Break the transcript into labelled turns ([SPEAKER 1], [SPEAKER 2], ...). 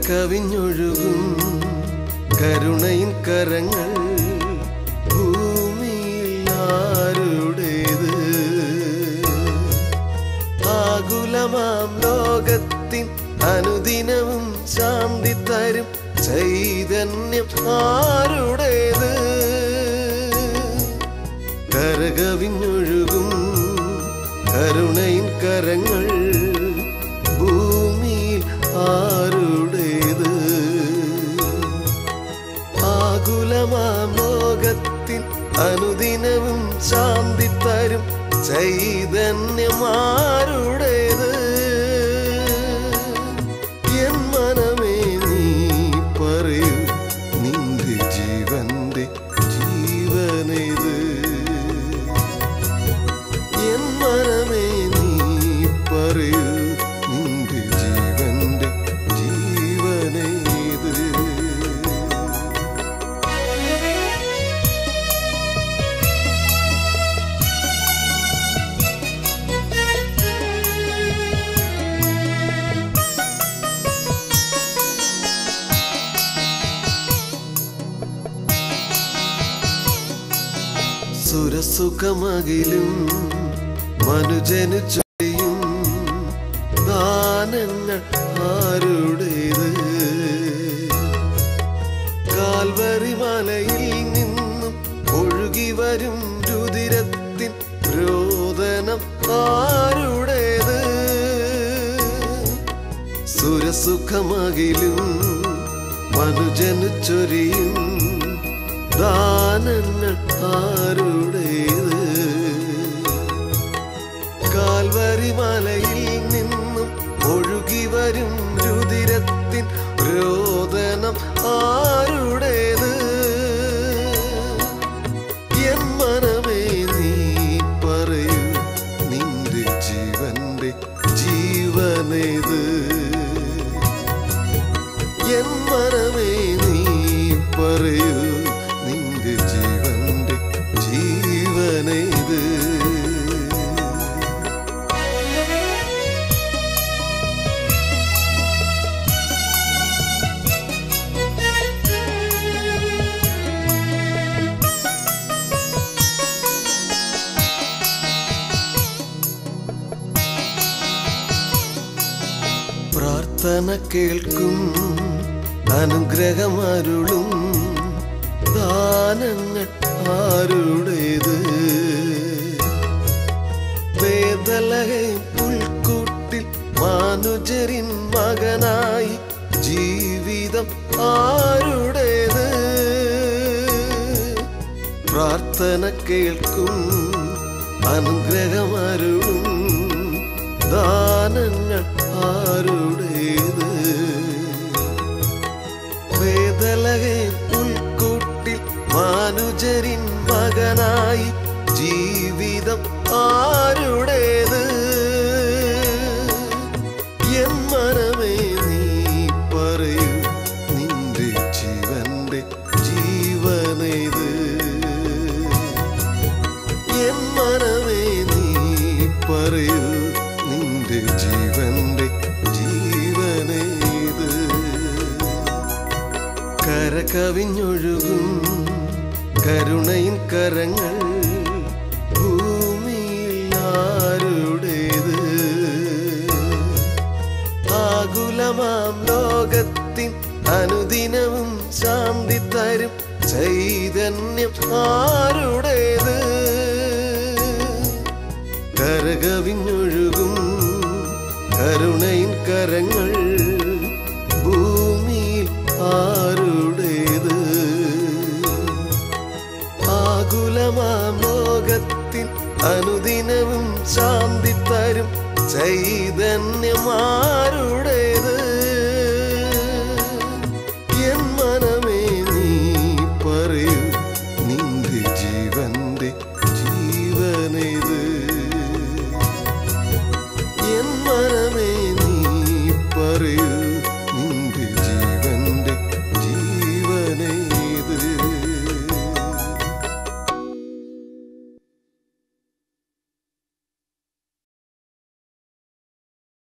[SPEAKER 1] കരകവിഞ്ഞൊഴുകും കരുണയിൻ കരങ്ങൾ ഭൂമിയിൽ ആകുലമാം ലോകത്തിൻ അനുദിനവും ശാന്തി തരും ചൈതന്യം ആരുടേത്? കരകവിഞ്ഞൊഴുകും കരുണയിൻ കരങ്ങൾ അനുദിനവും ശാന്തി തരും ചൈതന്യമാരുടേത്. സുരസുഖമകിലും മനുജനു ചൊരിയും ദാനങ്ങൾ ആരുടേത്? കാൽവരി മലയിൽ നിന്നും ഒഴുകി വരും രുതിരത്തിൻ രോദനം ആരുടേത്? സുരസുഖമകിലും മനുജനു ചൊരിയും ദാനങ്ങൾ ആരുടേത് കാൽവരി മലയിൽ പ്രാർത്ഥന കേൾക്കും അനുഗ്രഹമരുളും ദാനങ്ങൾ ആരുടേത്? പുൽക്കൂട്ടിൽ മാനുജരിൻ മകനായി ജീവിതം ആരുടേത്? പ്രാർത്ഥന കേൾക്കും അനുഗ്രഹമരുളും ദാനങ്ങൾ ആരുടേത്? വേദലകേ പുൽക്കൂട്ടിൽ മാനുജരിൻ മകനായി ജീവിതം ആരുടേത്? പറയൂ ജീവന്റെ ജീവനേത്. കരകവിഞ്ഞൊഴുകും കരുണയിൻ കരങ്ങൾ ഭൂമിയിൽ ആരുടേത്? ആകുലമാം ലോകത്തിൻ അനുദിനവും ശാന്തി തരും ചൈതന്യം ആരുടേത്? അനുദിനവും ശാന്തി തരും ചൈതന്യമാരുടേത്.